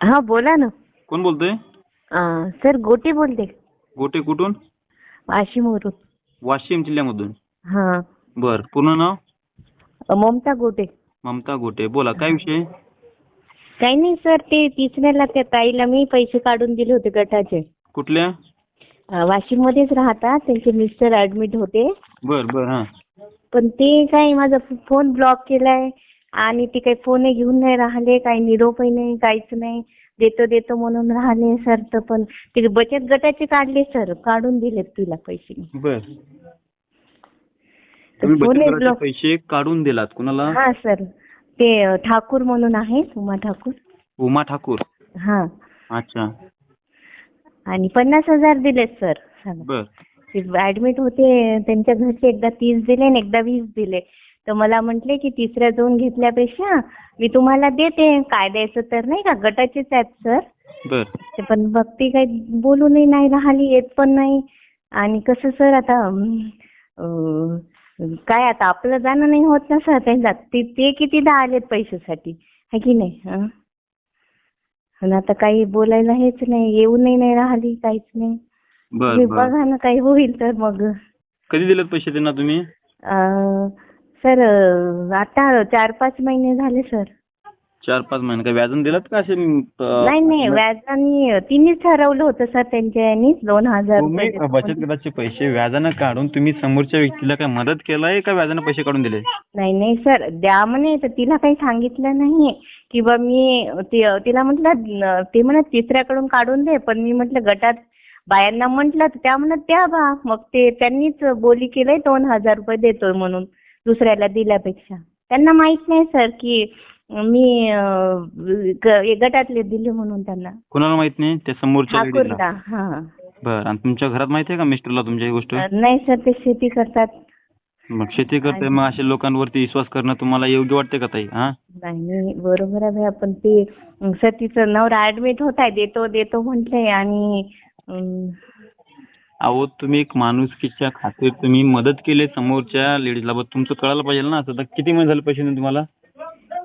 हा बोला ना. कोण बोलतोय? अं, सर गोटे बोलते. गोटे कुठून? वाशिमवरून. वाशिम जिल्ह्यामधून. हा. बर पूर्ण नाव? ममता गोटे. ममता गोटे. बोला काय विषय? काही नाही सर ते तिसऱ्याला त्या ताईला मी पैसे काढून दिले होते गटाचे. कुठल्या? वाशिम मध्येच राहतात. त्यांचे मिस्टर ऍडमिट होते. बर बर हा. पण ते काय माझा फोन ब्लॉक केलाय. आणि ते काही फोन घेऊन नाही राहिले काही निरोपही नाही काहीच नाही. देतो देतो म्हणून राहिले सर तर पण ते बचत गटाचे काढले सर काढून दिलेत तिला पैसे. बर. तुम्ही गटाचे पैसे काढून दिलात कुणाला? हा सर ते अ, ठाकूर म्हणून आहे उमा ठाकूर. उमा ठाकूर. हा. अच्छा. आणि पन्नास हजार दिलेत सर. बर. ऍडमिट होते त्यांच्या घरचे एकदा तीस दिले आणि एकदा वीस दिले. तर मला म्हटले की तिसऱ्या जाऊन घेतल्यापेक्षा मी तुम्हाला देते. काय द्यायचं तर नाही का? गटाचेच आहेत सर. बर. ते पण भक्ती काही बोलूनही नाही राहिली येत पण नाही. आणि कसं सर आता अं, काय आता आपलं जाणं नाही होत ना सर त्यांना. ते ते कितीदा आलेत पैशासाठी? है की नाही? हं? आणि आता काही बोलायला हेच नाही. येऊनही नाही राहिली काहीच नाही. बर तुम्ही बर. बघा ना काही होईल तर मग. कधी दिलेत पैसे त्यांना तुम्ही? अं, सर आता चार पाच महिने झाले सर. चार पाच महिने. काय व्याजन दिलात का असे नाही नाही. व्याजाने तिन्हीच ठरवलं होतं सर त्यांच्या यांनीच दोन हजार तुम्ही रुपये बचत गटाचे पैसे व्याजानं काढून तुम्ही समोरच्या व्यक्तीला काय मदत केलाय का व्याजानं पैसे काढून दिले? नाही नाही सर. द्या म्हणे तर तिला काही सांगितलं नाही की बा मी ति- तिला म्हटलं न- ते म्हणत तिसऱ्याकडून काढून दे पण मी म्हटलं गटात बायांना म्हटलं तर त्या म्हणत द्या बा. मग ते त्यांनीच बोली केलंय दोन हजार रुपये देतोय म्हणून. दुसऱ्याला दिल्यापेक्षा. त्यांना माहीत नाही सर की मी ग- गटातले दिले म्हणून त्यांना. कुणाला माहीत नाही? त्या समोरच्या ठाकूरला हा. बर आणि तुमच्या घरात माहिती आहे का मिस्टरला तुमच्या ही गोष्ट? नाही सर ते शेती करतात. मग शेती करते मग अशा लोकांवरती विश्वास करणं तुम्हाला योग्य वाटते का ताई? हा? नाही बरोबर आहे भैया पण ते अं, सर तिचं नवरा ऍडमिट होत आहे देतो देतो म्हटले आणि अं, अहो तुम्ही एक माणुसकीच्या खातीर तुम्ही मदत केली समोरच्या लेडीजला बघ तुमचं कळायला पाहिजे ना? आता किती महिने झाले पैसे देऊन तुम्हाला?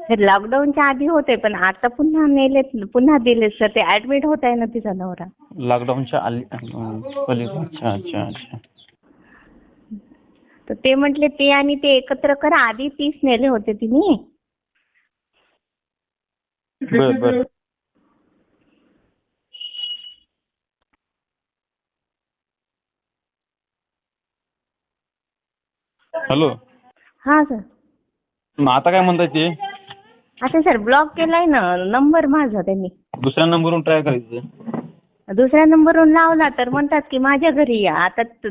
सर लॉकडाऊनच्या आधी होते पण आता पुन्हा नेलेत पुन्हा दिले सर. ते ऍडमिट होत आहे ना तिचा नवरा. लॉकडाऊनच्या आली. अच्छा अच्छा अच्छा. तर ते म्हटले ते आणि ते एकत्र करा. आधी तीस नेले होते तिने. बर बर. हॅलो. हा सर. मग आता काय म्हणताय ते आता सर ब्लॉक केलाय ना नंबर माझा त्यांनी. दुसऱ्या नंबरवरून ट्राय करायचं. दुसऱ्या नंबरवरून लावला तर म्हणतात की माझ्या घरी या. आता त-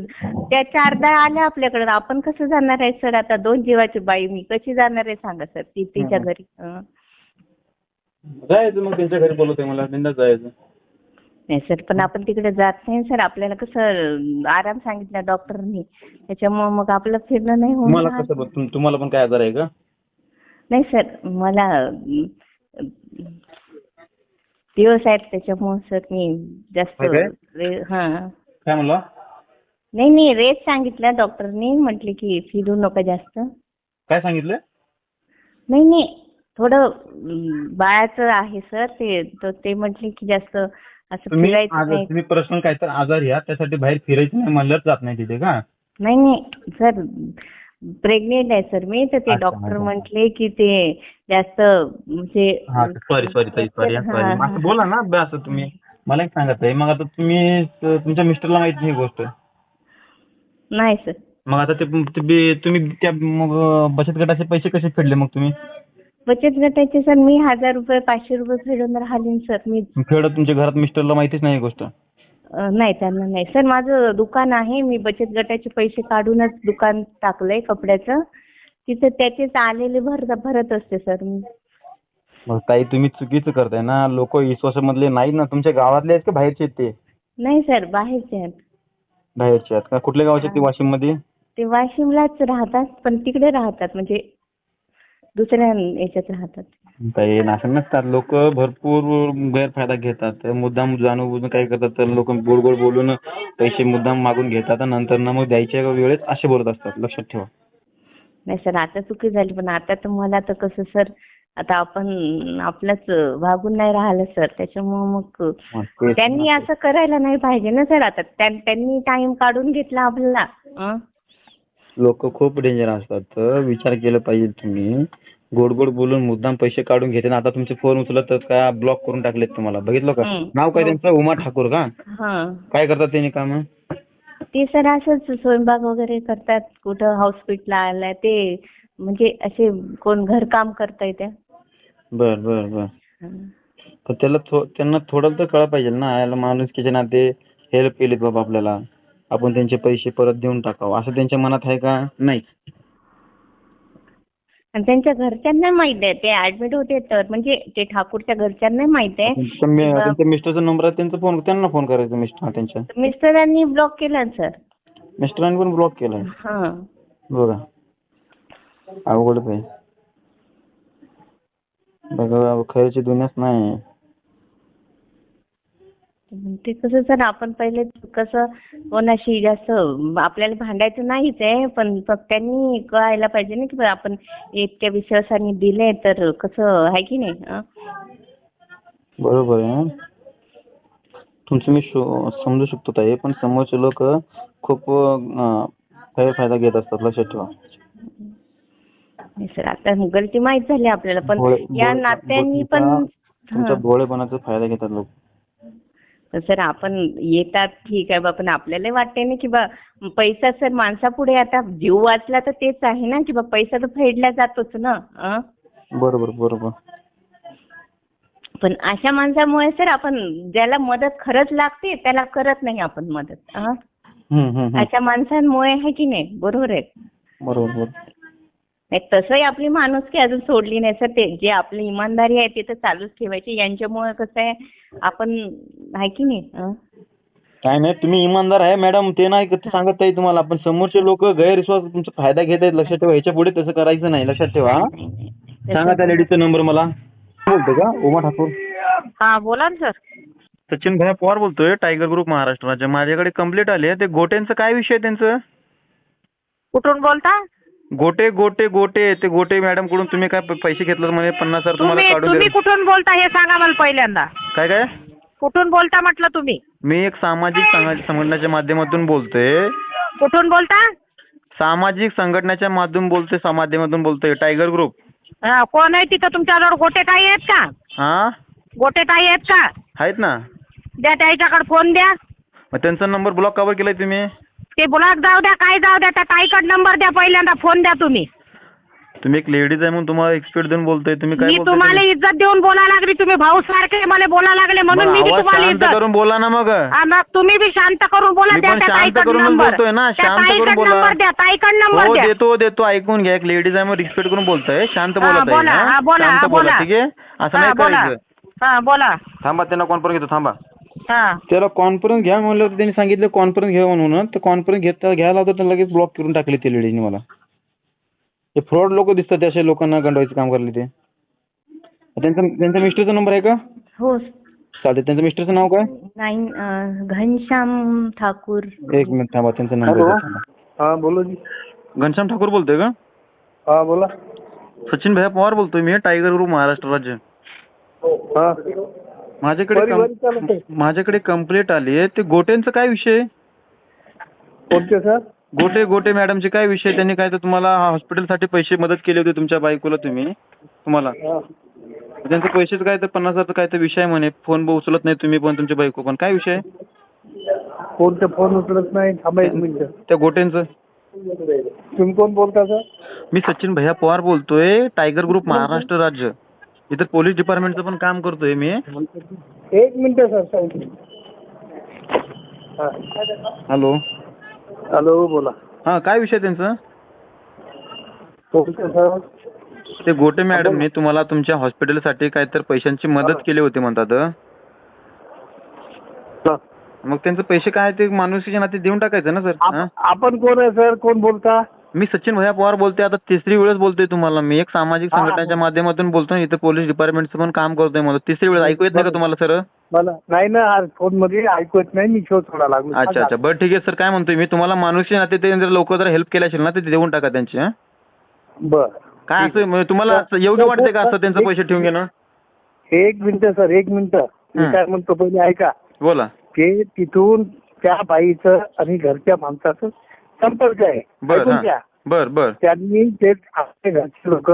त्या चारदा आल्या आपल्याकडे. आपण कसं जाणार आहे सर? आता दोन जीवाची बाई मी. कशी जाणार आहे सांगा सर? ती तिच्या. घरी. हं. जायचं मग त्यांच्या घरी बोलवतोय मला. बिंदास जायचं. नाही सर. पण आपण तिकडे जात नाही सर. आपल्याला कसं आराम सांगितला डॉक्टरनी. त्याच्यामुळे मग आपलं फिरणं नाही तुम्हाला होणार कसं तुम- तुम्हाला पण काय आजार आहे का? नाही सर. मला अं, दिवस आहेत त्याच्यामुळे सर मी जास्त काय? रे- हा. काय म्हणला? नाही नाही. रेट सांगितला डॉक्टरनी. म्हटले की फिरू नका जास्त. काय सांगितलं? नाही नाही. थोडं अं, बाळाचं आहे सर. ते तर ते म्हटले की जास्त असं तुम्ही फिरायचं आजार नाही. तुम्ही पर्सनल काय तर आजार घ्या त्यासाठी बाहेर फिरायचं नाही म्हणलं जात नाही तिथे का? नाही नाही. सर प्रेग्नेंट आहे सर मी तर ते अच्छा, डॉक्टर अच्छा. म्हटले की ते जास्त म्हणजे सॉरी सॉरी सॉरी हा, सॉरी हा. असं बोला ना बे असं तुम्ही. मला एक सांगा ताई मग आता तुम्ही त- तुमच्या मिस्टरला माहीत नाही ही गोष्ट. नाही सर. मग आता ते ते बे- तुम्ही त्या मग बचत गटाचे पैसे कसे फेडले मग तुम्ही? बचत गटाचे सर मी हजार रुपये पाचशे रुपये फेडून राहिले सर मी. फेडत तुमच्या घरात मिस्टरला माहितीच नाही ही गोष्ट? अं, नाही त्यांना नाही. सर माझं दुकान आहे मी बचत गटाचे पैसे काढूनच दुकान टाकलंय कपड्याचं. तिथे त्याचेच आलेले भर भरत असते सर मी. मग ताई तुम्ही चुकीचं करताय ना. लोक विश्वासामधले नाहीत ना. तुमच्या गावातले आहेत का बाहेरचे आहेत ते? नाही सर बाहेरचे आहेत. बाहेरचे आहेत का? कुठल्या गावाचे आहेत ते वाशिममध्ये ते वाशिमलाच राहतात पण तिकडे राहतात. म्हणजे दुसऱ्या याच्यात राहतात. ताई असं नसतात. लोक भरपूर गैरफायदा घेतात. मुद्दाम जाणून काय करतात तर लोक गोड गोड बोलून पैसे मुद्दाम मागून घेतात आणि नंतर ना मग द्यायच्या वेळेस असे बोलत असतात. लक्षात ठेवा. नाही सर आता चुकी झाली पण आता तर मला तर कसं सर आता आपण आपलंच भागून नाही राहिलं सर. त्याच्यामुळं मग त्यांनी. असं करायला नाही पाहिजे ना सर. आता त्यां- त्यांनी टाइम काढून घेतला आपल्याला. हं? लोक खूप डेंजर असतात. तर विचार केला पाहिजे तुम्ही. गोड गोड बोलून मुद्दाम पैसे काढून घेते ना. आता तुमचे फोन उचलत तर काय ब्लॉक करून टाकलेत तुम्हाला. बघितलं का. नाव काय त्यांचं? उमा ठाकूर का? हं. काय करतात त्यांनी काम? ते सर असंच स्वयंपाक वगैरे करतात. कुठं हॉस्पिटलला आलाय ते. म्हणजे असे कोण घरकाम करताय त्या. बर बर बर. हं. तर त्याला थो- त्यांना थोडं तर कळलं पाहिजे ना. याला माणुसकीच्या नाते हेल्प केलीत बाबा आपल्याला. आपण त्यांचे पैसे परत देऊन टाकावं. असं त्यांच्या मनात आहे का? नाही. आणि त्यांच्या घरच्यांना माहीत आहे. ते ऍडमिट होते तर. म्हणजे ते ठाकूरच्या घरच्यांना माहीत आहे. त्यांच्या मी- किंवा त्यांच्या मिस्टरचा नंबर आहे त्यांचा फोन त्यांना फोन करायचा मिस्टर हा, त्यांच्या. मिस्टरांनी ब्लॉक केला सर मिस्टरांनी पण ब्लॉक केलाय हा. बघा. अवघडच आहे. बघा खऱ्याची दुनियाच नाही ते कसं सर आपण पहिले कसं कोणाशी जास्त आपल्याला भांडायचं नाहीच आहे पण त्यांनी कळायला पाहिजे ना की आपण इतक्या विश्वासाने दिले तर कसं आहे की नाही? बरोबर आहे तुमचं मी शो- समजू शकतो ताई पण समोरचे लोक खूप अं, गैरफायदा घेत असतात लक्षात ठेवा नाही सर आता गलती माहीत झाली आपल्याला पण भोळे- या भोळे- नात्यांनी पण तुमच्या- हं. भोळेपणाचा फायदा घेतात लोक सर आपण येतात ठीक आहे बा पण आपल्याला वाटते ना की बा पैसा सर माणसापुढे आता जीव वाचला तर तेच आहे ना की बा पैसा तर फेडला जातोच ना? बरोबर बरोबर पण अशा माणसामुळे सर आपण ज्याला मदत खरंच लागते त्याला करत नाही आपण मदत? हम्म, हम्म, हम्म. अशा माणसांमुळे आहे की नाही बरोबर आहे बरोबर बरोबर नाही तसंही आपली माणुसकी अजून सोडली नाही सर. ते जे आपली इमानदारी आहे ते तर चालूच ठेवायची. यांच्यामुळे कसं आहे आपण आहे की नाही? हं? काय नाही तुम्ही इमानदार आहे मॅडम. ते नाही का- सांगत आहे तुम्हाला. पण समोरचे लोक गैरविश्वास तुमचा फायदा घेत आहेत लक्षात ठेवा. ह्याच्या पुढे तसं करायचं नाही. लक्षात ठेवा नाही, नाही. सांगा त्या लेडीचा नंबर मला. बोलतो का? उमा ठाकूर. हा बोला ना सर. सचिन भैया पवार बोलतोय टायगर ग्रुप महाराष्ट्राचे माझ्याकडे कंप्लीट आले. ते गोटेंचं काय विषय आहे त्यांचं? कुठून बोलता? गोटे गोटे गोटे ते गोटे मॅडमकडून तुम्ही काय प- पैसे घेतलं म्हणे? पन्नास हजार तुम्हाला तुम्ही काढून तुम्ही दिले कुठून बोलता हे सांगा मला पहिल्यांदा. काय काय? कुठून बोलता म्हटलं तुम्ही? मी एक सामाजिक संघ- संघटनेच्या माध्यमातून बोलतोय कुठून बोलता? सामाजिक संघटनेच्या माध्यम बोलतोय सा- माध्यमातून बोलतोय टायगर ग्रुप हा, कोण आहे तिथं तुमच्याजवळ? गोटे ताई आहेत का? हा? गोटे ताई आहेत का? आहेत ना. द्या त्याच्याकडे फोन द्या. मग त्यांचा नंबर ब्लॉक कवर केलाय तुम्ही? ते ब्लॉक जाऊ द्या काय जाऊ द्या त्या ताईकडे नंबर द्या पहिल्यांदा फोन द्या तुम्ही. तुम्ही एक लेडीज आहे म्हणून तुम्हाला एक्सपेक्ट देऊन बोलतोय तुम्ही काय मी बोलताय तुम्हाला तुम्ही? इज्जत देऊन बोला लागली तुम्ही भाऊ सारखे मला बोला लागले म्हणून मग मी बी आवाज तुम्हाला शांत इज्जत करून बोला ना मग. हा, मग तुम्ही बी शांत करून बोला मी द्या पण त्या शांत ताईकडे करूनच नंबर बोलतोय ना, त्या शांत करून ताईकडे बोला. नंबर द्या ताईकडे हो नंबर द्या. देतो देतो ऐकून घ्या एक लेडीज आहे मग रिस्पेक्ट करून बोलतोय. शांत हा, बोला ताई, बोला, हा? हा, बोला, शांत हा, बोला बोला. ठीक आहे? असं हा नाही बोला. करायचं. हा बोला. थांबा त्यांना कॉन्फरन्स घेतो थांबा. हा त्याला कॉन्फरन्स घ्या म्हणलं होतं त्यांनी सांगितलं कॉन्फरन्स घ्या म्हणून. तर कॉन्फरन्स घेता घ्यायला होतं तर लगेच ब्लॉक करून टाकले ते लेडीजने मला. ते फ्रॉड लोक दिसतात अशा लोकांना गंडवायचं काम करले ते. त्यांचा त्यांच्या मिस्टरचा नंबर आहे का? हो. चालते त्यांच्या मिस्टरचं नाव काय? नाही घनश्याम ठाकूर. एक मिनिट थांबा त्यांचा नंबर हॅलो. हा बोलो जी. घनश्याम ठाकूर बोलतोय का? हा बोला. सचिन भैया पवार बोलतोय मी टायगर ग्रुप महाराष्ट्र राज्य. हा. माझ्याकडे चालत आहे. माझ्याकडे कंप्लेंट आली आहे. ते गोटेंचं काय विषय कोणते सर? गोटे गोटे मॅडमचे काय विषय त्यांनी काय तर तुम्हाला हॉस्पिटलसाठी पैसे मदत केली होती तुमच्या बायकोला तुम्ही? तुम्हाला? हा. त्यांचे पैसेच काय तर पन्नास हजार काय तर विषय आहे म्हणे. फोन उचलत नाही तुम्ही पण तुमची बायको पण. काय विषय कोणते फोन उचलत नाही? थांबा एक मिनिट. त्या गोटेंचं तुम्ही कोण बोलता सर? मी सचिन भैया पवार बोलतोय. टायगर ग्रुप महाराष्ट्र राज्य. इथं पोलीस डिपार्टमेंटचं पण काम करतोय मी. एक मिनिट सर सांगितलं हॅलो. हॅलो बोला. हा काय विषय त्यांचं? ते गोटे मॅडमने तुम्हाला तुमच्या हॉस्पिटलसाठी काय तर पैशांची मदत केली होती म्हणतात. मग त्यांचे पैसे काय ते माणुसकीच्या नाते देऊन टाकायचं ना सर? आप- आपण कोण आहे सर? कोण बोलता? मी सचिन भैया पवार बोलतोय आता तिसरी वेळेस बोलतोय तुम्हाला मी. एक सामाजिक. संघटनेच्या माध्यमातून बोलतोय इथं पोलीस डिपार्टमेंटचं पण काम करतोय मला तिसरी वेळेस ऐकू येत नाही का तुम्हाला सर? मला नाही ना फोनमध्ये ऐकू येत नाही मी शोध थोडा लागलो. अच्छा अच्छा. बरं ठीक आहे सर. काय म्हणतोय? मी तुम्हाला माणुसकी नाते ते जर लवकर जर हेल्प केली असेल ना ते देऊन टाका त्यांची हा? बर. काय असं? म्हणजे तुम्हाला योग्य वाटते का असं त्यांचं पैसे ठेवून घेणं? एक मिनिट सर. एक मिनिट. मी. काय म्हणतो पहिले ऐका. बोला. ते तिथून त्या बाईचं आणि घरच्या माणसाचं संपर्क आहे. बर ऐकून घ्या. बर बर. त्यांनी ते आपल्या घरचे लोक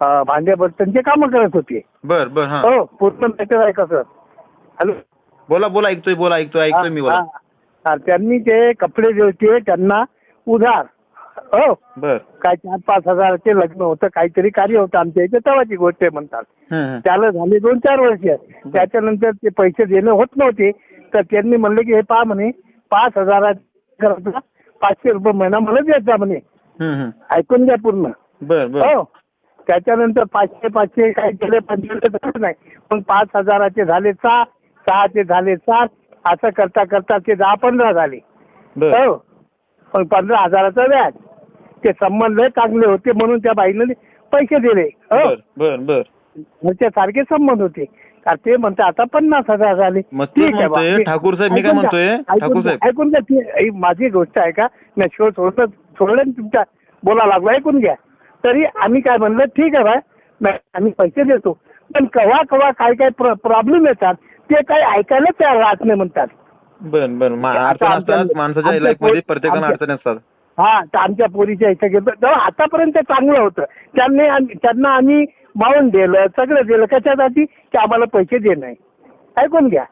भांड्या बर्तनचे कामं करत होते. बर बर हा. हो पूर्ण मॅटर आहे का सर हॅलो? बोला बोला ऐकतोय बोला ऐकतोय ऐकतोय मी बोला. हा, हा. त्यांनी ते कपडे जे होते त्यांना उधार. हो. बर. काय चार पाच हजाराचे लग्न होतं काहीतरी कार्य होतं आमच्या इथे तेव्हाची गोष्ट आहे म्हणतात. हं, हं. त्याला झाले दोन चार वर्ष. त्याच्यानंतर ते पैसे देणं होत नव्हते. तर त्यांनी म्हणले की हे पहा म्हणे पाच हजाराचा पाचशे रुपये महिना मला द्यायचा म्हणे. ऐकून घ्या पूर्ण. बर बर. हो. त्याच्यानंतर पाचशे पाचशे काय केले झाले नाही. पण पाच हजाराचे झाले सहा सहाचे झाले सात असं करता करता ते दहा पंधरा झाले. हो. पण पंधरा हजाराचं व्याज. ते संबंध चांगले होते म्हणून त्या बाईने पैसे दिले. हो. बर बर बर. घरच्या सारखे संबंध होते. का ते म्हणते आता पन्नास हजार झाले. मग ठीक आहे बा. म्हणतोय, मी- ठाकूर साहेब, मी काय ऐकून घ्या, म्हणतोय, ऐकून ठाकूर घ्या, साहेब. ऐकून घ्या. ती ही माझी गोष्ट आहे का? मी शो सोडलं सोडलं तुमच्या बोला लागलो. ऐकून घ्या. तरी आम्ही काय म्हणलं ठीक आहे बाय नाही, आम्ही पैसे देतो. पण कवा कवा काय काय प्रॉब्लेम येतात ते काही ऐकायला तयार राहत नाही म्हणतात. बर बर. मा- आता अडचण आमच्या- असतात माणसाच्या आमच्या लाईफमध्ये पोरी- प्रत्येकाला आमच्या- अडचणी असतात. हा तर आमच्या पोरीच्या इथं गेलो. तेव्हा आतापर्यंत चांगलं होतं. त्यांनी आम्ही- त्यांना आम्ही मावून दिलं सगळं दिलं. कशासाठी? की आम्हाला पैसे दे नाही ऐकून घ्या.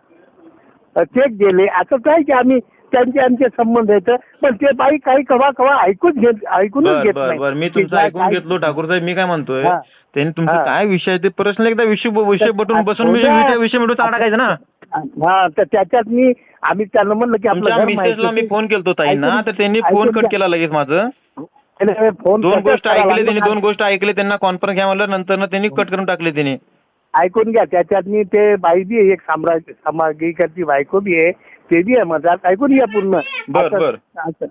चेक दिले असं काय की आम्ही त्यांचे आमचे संबंध आहेत. पण ते बाई काही कवा कवा ऐकून घेत ऐकूनच घेत बर नाही. बर. मी तुमचं ऐकून घेतलो ठाकूर साहेब मी काय म्हणतोय हा. त्यांनी तुमचं हा. काय विषय आहे ते पर्सनल एकदा विषय विषय बटून बसून. विषय विषय मिळून टाकायचं ना. हा तर त्याच्यात मी आम्ही त्यांना म्हणलं की तुमच्या मिसेसला मी फोन केलतो ताईंना तर त्यांनी फोन कट. केला लगेच माझं फोन दोन गोष्ट ऐकले? त्यांनी दोन गोष्ट ऐकले त्यांना कॉन्फरन्स घ्या म्हणलं नंतर त्यांनी कट करून टाकले त्यांनी ऐकून घ्या त्याच्यात मी ते बाई बी आहे, एक साम्राज्य सामागिकाची बायको बी आहे ते बी आहे मधात ऐकून घ्या पूर्ण बर, बर.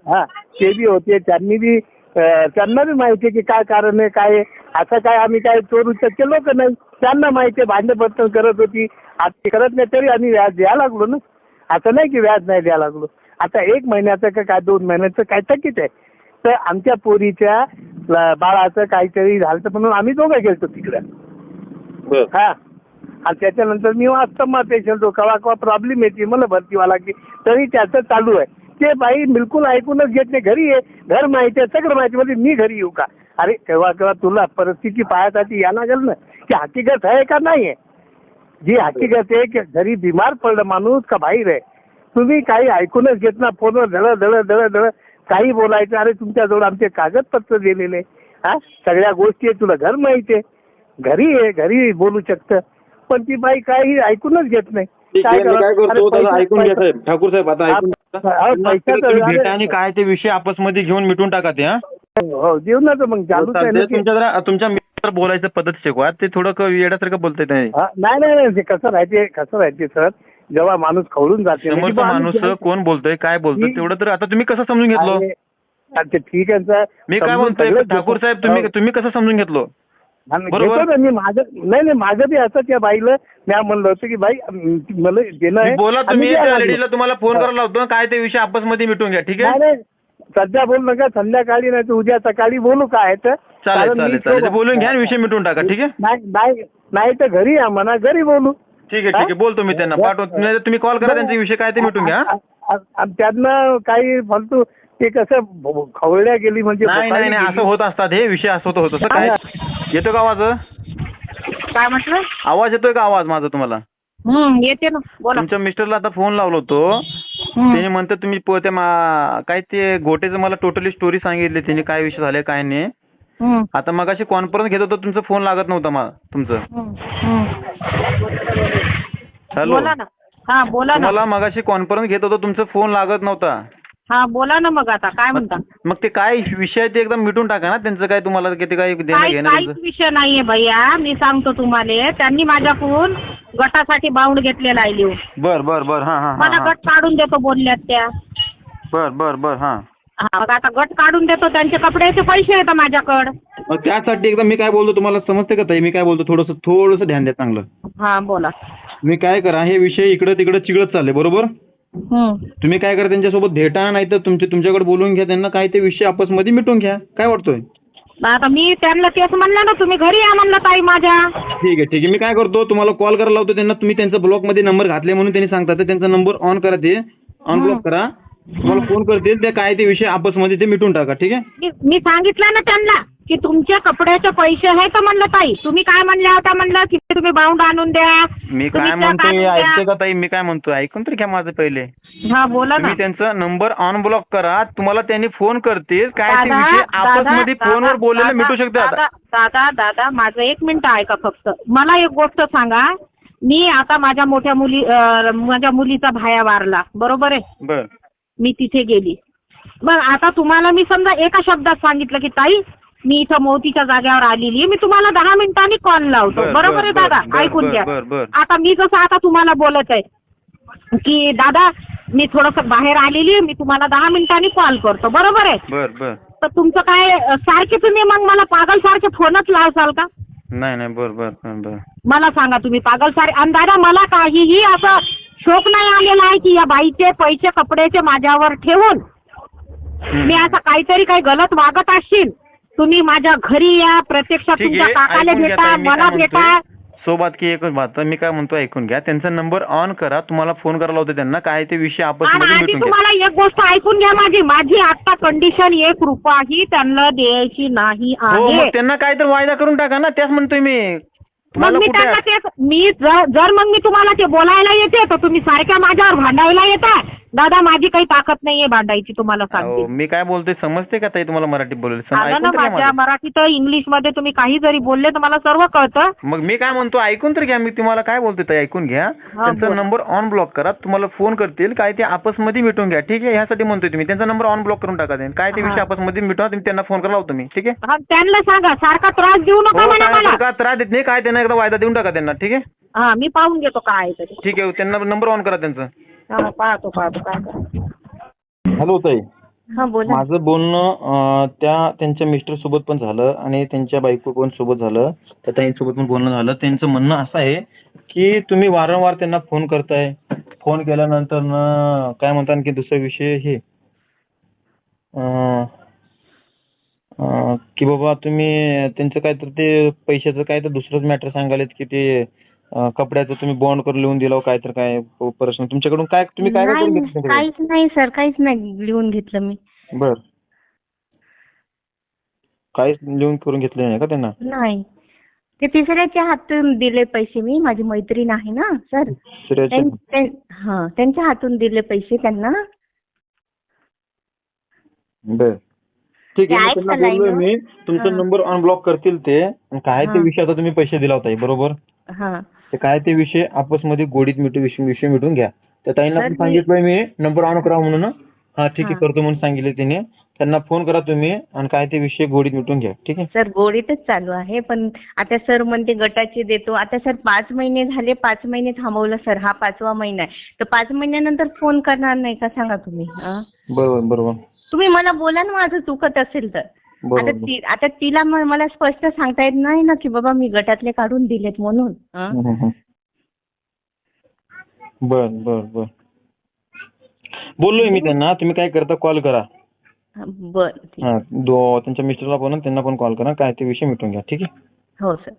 हा ते बी होते त्यांनी बी त्यांना बी माहिती आहे की काय कारण आहे काय. असं काय आम्ही काय चोर उचकचे लोक नाही त्यांना माहिती आहे. भांडे बर्तन करत होती. आता करत नाही तरी आम्ही व्याज द्यायला लागलो ना. असं नाही की व्याज नाही द्यायला लागलो. आता एक महिन्याचं का काय दोन महिन्याचं काय थकीत आहे. तर आमच्या पोरीच्या बाळाचं काहीतरी झालं म्हणून आम्ही दोघं गेलतो तिकडं. हा. आणि त्याच्यानंतर मी वास्तव पेशंट कवा कवा प्रॉब्लेम येते मला भरतीवाला की तरी त्याचं चालू आहे. ते बाई बिलकुल ऐकूनच घेत नाही. घरी आहे घर माहिती आहे सगळं माहिती म्हणजे मी घरी येऊ का? अरे केव्हा केव्हा तुला परिस्थिती पाहण्यासाठी या लागेल ना? की हकीकत आहे का नाही आहे? जी हकीकत आहे की घरी बिमार पडलं माणूस का बाहेर आहे? तुम्ही काही ऐकूनच घेत ना. फोनवर धड धड धड धड. काही बोलायचं. अरे तुमच्याजवळ आमचे कागदपत्र दिलेले. हा? सगळ्या गोष्टी आहे तुला घर माहिती आहे. घरी आहे घरी बोलू शकतं. पण ती बाई काही ऐकूनच घेत नाही. ठाकूर साहेब आता ऐकून हा, हा, भेटा आणि काय ते विषय आपसमध्ये घेऊन मिटून टाका ते हा हो जीवनाचं मग चालूच आहे ना चालतंय. ते. तुमच्या जरा तुमच्या मित्र बोलायचं पद्धत शिकवा ते थोडं येड्यासारखं बोलतंय हा, नाही नाही नाही ते कसं राहते कसं राहते सर जेव्हा माणूस खवळून जाते ना माणूस कोण बोलतोय काय बोलतोय मी- तेवढं तर आता तुम्ही कसं समजून घेतलो अरे, अरे, ते ठीक आहे सर मी काय समजून सगळं ठाकूर. साहेब तुम्ही हो. तुम्ही कसं समजून घेतलो बरोबर. ना मी माझं नाही नाही माझं बी असं त्या बाईला. मी म्हणलं होतं की बाई मला देणं आहे. बोला तुम्ही त्या. लेडीला तुम्हाला फोन करायला लावतो काय ते विषय आपसमध्ये मिटून घ्या ठीक नाही आहे? नाही सध्या बोल नका संध्याकाळी नाही तर उद्या सकाळी बोलू काय तर. चालेल कारण मी चालेल. ते बोलून घ्या आणि विषय मिटून टाका ठीक आहे? नाही नाही नाही तर घरी या म्हणा घरी बोलू. ठीक आहे ठीक आहे. बोलतो मी त्यांना. पाठवतो नाही तर तुम्ही कॉल करा त्यांचा विषय काय ते मिटून घ्या हा? आ- आ- आ- त्यांना काही फालतू ते कसं भ- खवळल्या गेली म्हणजे नाही नाही नाही. असं होत असतात हे. विषय असं होत होत. असं काय? येतो का आवाज? काय म्हटलं? आवाज येतोय का आवाज माझा तुम्हाला? हम्म येते ना. बोला. तुमच्या मिस्टरला आता फोन लावलो होतो. हम्म. त्यांनी म्हणतात तुम्ही प- त्या मा- काय ते गोटेचं मला टोटली स्टोरी सांगितली. त्यांनी काय विषय झाले काय नाही. हम्म. आता मग अशी कॉन्फरन्स घेत होतो तुमचा फोन लागत नव्हता मला तुमचं. हम्म. हम्म. हॅलो बोला ना. हा बोला ना. तुम्हाला मगाशी कॉन्फरन्स घेत होतो तुमचा फोन लागत नव्हता. हा बोला ना मग आता काय म्हणता? मग ते काय विषय ते एकदम मिटून टाका ना त्यांचं काय तुम्हाला किती काय देणं काही घेणं काहीच त्यांचं? विषय नाहीये भैया मी सांगतो तुम्हाला. त्यांनी माझ्याकडून गटासाठी बाउंड घेतलेला आहे लिहून. बर बर बर हा हा मला हा. गट काढून देतो बोलल्यात त्या. बर बर बर हा. हा मग आता गट काढून देतो त्यांचे कपड्याचे पैसे येतात माझ्याकडं. मग त्यासाठी एकदा मी काय बोलतो तुम्हाला समजते का ताई? मी काय बोलतो थोडंसं थोडंसं ध्यान द्या चांगलं. हा बोला. मी काय करा हे विषय इकडं तिकडं चिघळत चालले बरोबर. तुम्ही काय करा त्यांच्यासोबत भेटा नाही तर तुमचे तुमच्याकडे बोलून घ्या त्यांना काय ते विषय आपसमध्ये मिटून घ्या. काय वाटतोय? आता मी त्यांना तेच म्हणलं ना तुम्ही घरी या म्हणलं ताई माझ्या. ठीक आहे ठीक आहे. मी काय करतो तुम्हाला कॉल करायला लावतो त्यांना तुम्ही त्यांचा ब्लॉकमध्ये नंबर घातले म्हणून त्यांनी सांगतात. तर त्यांचा नंबर ऑन करा ते. अनब्लॉक करा. तुम्हाला फोन करतील ते काय ते विषय आपसमध्ये ते मिटून टाका ठीक आहे? मी मी सांगितलं ना त्यांना. की तुमच्या कपड्याचे पैसे आहे तर म्हणलं ताई. तुम्ही काय म्हणल्या होता म्हणलं की तुम्ही बाउंड आणून द्या. मी तुम्ही काय check म्हणतोय आणून द्या. ऐकते का ताई? मी काय म्हणतोय? ऐकून तरी घ्या माझं पहिले. हा बोला ना. तुम्ही त्यांचा नंबर ऑन ब्लॉक करा. तुम्हाला त्यांनी फोन करतील. काय ते विषय फोनवर बोलायला मिटू शकते दादा, दादा दादा माझं एक मिनिट ऐका फक्त. मला एक गोष्ट सांगा. मी आता माझ्या मोठ्या मुली अं, माझ्या मुलीचा भाया वारला. बरोबर आहे? बर. मी तिथे गेली. मग आता तुम्हाला मी समजा एका शब्दात सांगितलं की ताई मी इथं मोतीच्या जागेवर आलेली आहे. मी तुम्हाला दहा मिनिटांनी कॉल लावतो. बर, बरोबर बर, आहे बर, दादा? बर, ऐकून बर, घ्या. बर. आता मी जसं आता तुम्हाला बोलत आहे की दादा मी थोडंसं बाहेर आलेली आहे. मी तुम्हाला दहा मिनिटांनी कॉल करतो. बरोबर आहे? बर बर. तर तुमचं काय अ, सारखे तुम्ही मग मला पागल सारखे फोनच लावसाल का? नाही नाही बर बर बर बर. मला सांगा तुम्ही पागल सारे आणि दादा मला काहीही असं शोक नाही आलेला आहे की या बाईचे पैसे कपड्याचे माझ्यावर ठेवून हम्म. मी असं काहीतरी काही गलत वागत असशील. तुम्ही माझ्या घरी या प्रत्यक्षात ठीक तुमच्या आहे काकाला ऐकून घ्या भेटा ताई, मी मला काय भेटा. म्हणतोय सोबत की एकच बात मी काय म्हणतो ऐकून घ्या. त्यांचा नंबर ऑन करा. तुम्हाला फोन करायला होता त्यांना. काय ते विषय आणि आपसमध्ये आधी मिटून घ्या. तुम्हाला एक गोष्ट ऐकून घ्या माझी. माझी आता कंडिशन एक रुपयाही त्यांना द्यायची नाही हो आहे. मग त्यांना काय तर वायदा करून टाका ना. त्याच म्हणतोय मी. मग तुम्हाला मी कुठे त्यांना तेच मी जर जर मग मी तुम्हाला ते बोलायला येते तर तुम्ही सारख्या माझ्यावर भांडायला येता. दादा माझी काही ताकद नाहीये भांडायची तुम्हाला अहो, सांगते. मी काय बोलतोय समजते का ताई तुम्हाला मराठी आलं ऐकून ना माझ्या माझं. मराठीत इंग्लिशमध्ये तुम्ही काही जरी बोलले तर मला सर्व कळतं. मग मी काय म्हणतो ऐकून तर घ्या मी तुम्हाला काय बोलतोय ताई ऐकून घ्या. त्यांचा बोला. नंबर ऑन ब्लॉक करा तुम्हाला फोन करतील काय ते आपसमध्ये मिटून घ्या. ठीक आहे ह्यासाठी म्हणतोय तुम्ही त्यांचा नंबर ऑन ब्लॉक करून टाका त्यांनी. काय ते विषय हा. आपसमध्ये मिटवा तुम्ही त्यांना फोन लावतो मी. ठीक आहे? हा, त्यांना सांगा सारखा त्रास देऊ नका हो म्हणा काय मला. का त्रास देत नाही काय त्यांना एकदा वायदा देऊन टाका त्यांना ठीक आहे? हा मी पाहून घेतो काय आहे तरी. ठीक आहे त्यांना नंबर ऑन करा त्यांचा. हा, पाहतो पाहतो काय करायचं. हॅलो ताई. हा बोला. माझं बोलणं अं, त्या त्यांच्या मिस्टर सोबत पण झालं आणि त्यांच्या बायको पण सोबत झालं. त्या ताईंसोबत पण बोलणं झालं. त्यांचं म्हणणं असं आहे की तुम्ही वारंवार त्यांना फोन करताय. फोन केल्यानंतर न काय म्हणतात की दुसरा विषय हे. अं, अं, की बाबा तुम्ही त्यांचं काय तर ते पैशाचं काय तर दुसरंच मॅटर सांगायलेत की ते अं, कपड्याचं तुम्ही बॉन्ड करून लिहून दिलं काय तर काय प्रश्न तुमच्याकडून काय तुम्ही काय काय करून नाही घेतलं? काहीच नाही सर काहीच नाही लिहून घेतलं मी. बर. काहीच लिहून करून घेतले नाही का त्यांना? नाही. ते तिसऱ्याच्या हातून दिले पैसे मी. माझी मैत्रीण आहे ना सर दुसऱ्याच्या त्यां- त्यां- हा त्यांच्या हातून दिले पैसे त्यांना. बर. ठीक आहे मी त्यांना बोललोय मी? तुमचा हा. नंबर अनब्लॉक करतील ते. आणि काय ते हा. विषय आता तुम्ही पैसे दिला होता बरोबर? हा. ते काय ते विषय आपसमध्ये गोडीत मिटू विषय विषय मिटून घ्या. त्या ताईंना पण मी- सांगितलंय मी नंबर ऑन करा म्हणून. हा ठीक आहे. करतो म्हणून सांगितले तिने. त्यांना फोन करा तुम्ही आणि काय ते विषय गोडीत मिटून घ्या ठीक आहे? सर गोडीतच चालू आहे पण आता सर म्हणते गटाचे देतो. आता सर पाच महिने झाले पाच महिने थांबवलं सर हा पाचवा महिना आहे. तर पाच महिन्यानंतर फोन करणार नाही का सांगा तुम्ही? बरोबर बरोबर. तुम्ही मला बोला ना माझं चुकत असेल तर. आता ती आता तिला मला स्पष्ट सांगता येत नाही ना की बाबा मी गटातले काढून दिलेत म्हणून. बर बर बर. बोललोय मी त्यांना तुम्ही काय करता कॉल करा. बर. हा त्यांच्या मिस्टरला पण त्यांना पण कॉल करा काय ते विषय मिटून घ्या ठीक आहे? हो सर.